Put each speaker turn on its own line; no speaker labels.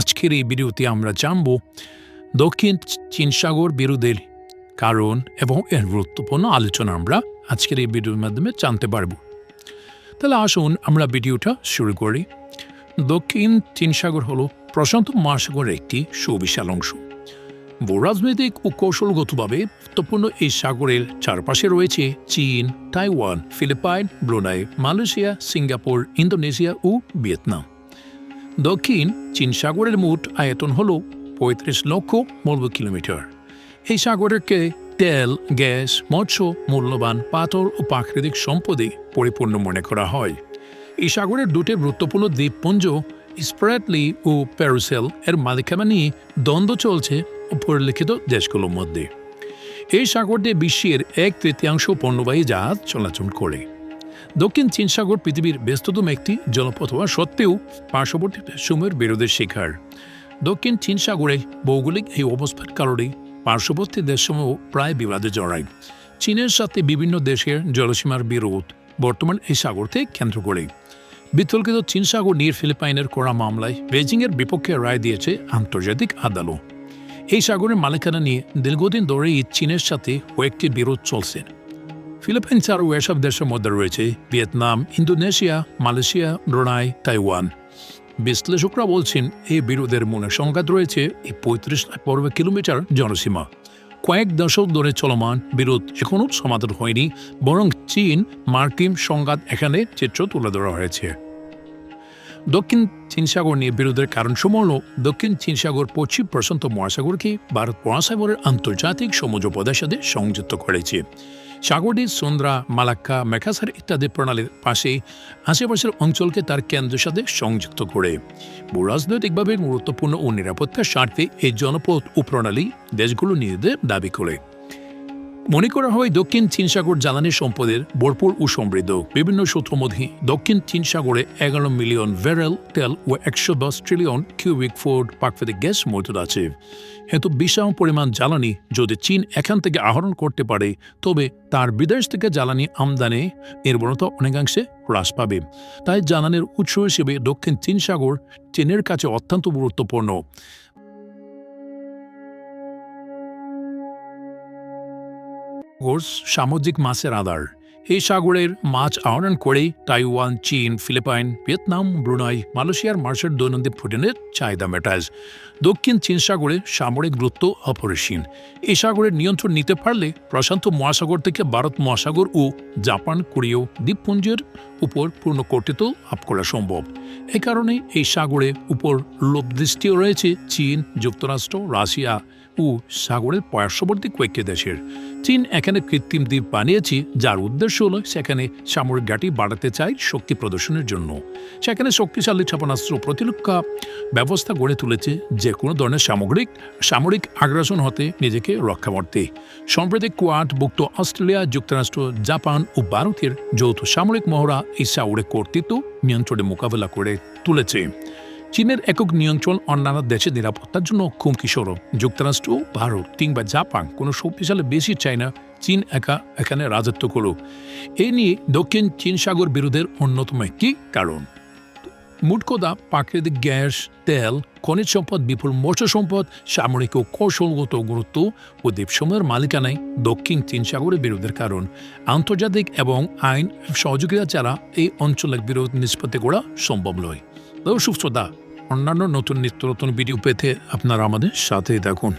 আজকের এই ভিডিওতে আমরা জানব দক্ষিণ চীন সাগর বিরোধের কারণ এবং এর গুরুত্বপূর্ণ আলোচনা আমরা আজকের এই ভিডিওর মাধ্যমে জানতে পারব। তাহলে আসুন আমরা ভিডিওটা শুরু করি। দক্ষিণ চীন সাগর হল প্রশান্ত মহাসাগরের একটি সুবিশাল অংশ। ভূরাজনৈতিক ও কৌশলগতভাবে গুরুত্বপূর্ণ এই সাগরের চারপাশে রয়েছে চীন, Taiwan, Philippines, Brunei, Malaysia, Singapore, Indonesia ও ভিয়েতনাম। দক্ষিণ চীন সাগরের মোট আয়তন হল পঁয়ত্রিশ লক্ষ বর্গ কিলোমিটার। এই সাগরকে তেল, গ্যাস, মৎস্য, মূল্যবান পাথর ও প্রাকৃতিক সম্পদে পরিপূর্ণ মনে করা হয়। এই সাগরের দুটি গুরুত্বপূর্ণ দ্বীপপুঞ্জ স্প্রেটলি ও প্যারুসেল, এর মালিকানা নিয়ে দ্বন্দ্ব চলছে উপরিলিখিত দেশগুলোর মধ্যে। এই সাগরটি বিশ্বের এক তৃতীয়াংশ পণ্যবাহী জাহাজ চলাচল করে। দক্ষিণ চীন সাগর পৃথিবীর ব্যস্ততম একটি জলপথ হওয়া সত্ত্বেও পার্শ্ববর্তী সময়ের বিরোধের শিকার। দক্ষিণ চীন সাগরে ভৌগোলিক এই অবস্থার কারণে পার্শ্ববর্তী দেশসমূহ প্রায় বিবাদে জড়ায়। চীনের সাথে বিভিন্ন দেশের জলসীমার বিরোধ বর্তমান এই সাগরকে কেন্দ্র করে। বিতর্কিত চীন সাগর নিয়ে ফিলিপাইনের করা মামলায় বেজিংয়ের বিপক্ষে রায় দিয়েছে আন্তর্জাতিক আদালত। এই সাগরের মালিকানা নিয়ে দীর্ঘদিন ধরেই চীনের সাথে কয়েকটি বিরোধ চলছে। ফিলিপাইন ছাড়াও এসব দেশের মধ্যে রয়েছে Vietnam, Indonesia, Malaysia, Brunei, Taiwan. বিশ্লেষকরা বলছেন, এই বিরোধের মনে সংঘাত রয়েছে এই পঁয়ত্রিশ বর্গ কিলোমিটার জনসীমা। কয়েক দশক ধরে চলমান বিরোধ এখনও সমাধান হয়নি, বরং চীন মার্কিন সংঘাত এখানে চিত্র তুলে ধরা হয়েছে। দক্ষিণ চীন সাগর নিয়ে বিরোধের কারণসমূহ হল, দক্ষিণ চীন সাগর পশ্চিম প্রশান্ত মহাসাগরকে ভারত মহাসাগরের আন্তর্জাতিক সমুদ্র পদের সাথে সংযুক্ত করেছে। সাগরটি সুন্দ্রা, মালাক্কা মেকাসার ইত্যাদি প্রণালীর পাশে আশেপাশের অঞ্চলকে তার কেন্দ্রের সাথে সংযুক্ত করে। ভূরাজনৈতিকভাবে গুরুত্বপূর্ণ ও নিরাপত্তার স্বার্থে এই জনপথ ও প্রণালী দেশগুলো নিজেদের দাবি করে। মনে করা হয় দক্ষিণ চীন সাগর জ্বালানি সম্পদের ভরপুর ও সমৃদ্ধ। বিভিন্ন সূত্র মধ্যে দক্ষিণ চীন সাগরে এগারো মিলিয়ন ভেরেল তেল ও একশো দশ ট্রিলিয়ন কিউবিক ফুড প্রাকৃতিক গ্যাস মজুদ আছে। এত বিশাল পরিমাণ জ্বালানি যদি চীন এখান থেকে আহরণ করতে পারে, তবে তার বিদেশ থেকে জ্বালানি আমদানি নির্ভরতা অনেকাংশে হ্রাস পাবে। তাই জ্বালানির উৎস হিসেবে দক্ষিণ চীন সাগর চীনের কাছে অত্যন্ত গুরুত্বপূর্ণ। কোর্স সামুদ্রিক মাছের আধার এই সাগরের মাছ আহরণ করে তাইওয়ান, চীন, ফিলিপাইন, ভিয়েতনাম, ব্রুনাই, মালয়েশিয়ার মাছের দৈনন্দিন প্রোটিনের চাহিদা মেটায়। দক্ষিণ চীন সাগরে সামরিক গুরুত্ব অপরিসীম। এই সাগরের নিয়ন্ত্রণ নিতে পারলে প্রশান্ত মহাসাগর থেকে ভারত মহাসাগর ও জাপান কোরীয় দ্বীপপুঞ্জের উপর পূর্ণ কর্তৃত্ব লাভ করা সম্ভব। এ কারণে এই সাগরের উপর লোভ দৃষ্টিও রয়েছে চীন, যুক্তরাষ্ট্র, রাশিয়া। ও সাগরের পার্শ্ববর্তী কয়েকটি দেশের। চীন এখানে কৃত্রিম দ্বীপ বানিয়েছে, যার উদ্দেশ্য হল সেখানে সামরিক ঘাঁটি বাড়াতে চায় শক্তি প্রদর্শনের জন্য। সেখানে শক্তিশালী ক্ষেপণাস্ত্র প্রতিরক্ষা ব্যবস্থা গড়ে তুলেছে যে কোনো ধরনের সামগ্রিক, সামরিক আগ্রাসন হতে নিজেকে রক্ষা করতে। সম্প্রতি কোয়াডভুক্ত অস্ট্রেলিয়া, যুক্তরাষ্ট্র, জাপান ও ভারতের যৌথ সামরিক মহড়া এই সাগরের কর্তৃত্ব নিয়ন্ত্রণে মোকাবেলা করে তুলেছে। চীনের একক নিয়ন্ত্রণ অন্যান্য দেশের নিরাপত্তার জন্য হুমকি স্বরূপ যুক্তরাষ্ট্র, ভারত কিংবা জাপান, কোনো শক্তিশালী বেশি চায় না চীন একা এখানে রাজত্ব করুক এই নিয়ে দক্ষিণ চীন সাগর বিরোধের অন্যতম একটি কারণ। মোট কথা, প্রাকৃতিক গ্যাস, তেল, খনিজ সম্পদ, বিপুল মৎস্য সম্পদ, সামরিক ও কৌশলগত গুরুত্ব ও দ্বীপসমূহের মালিকানায় দক্ষিণ চীন সাগরের বিরোধের কারণ। আন্তর্জাতিক এবং আইন সহযোগিতা ছাড়া এই অঞ্চলের বিরোধ নিষ্পত্তি করা সম্ভব নয়। তবে সুস্থতা। অন্যান্য নতুন নিত্য নতুন ভিডিও পেতে আপনারা আমাদের সাথেই থাকুন।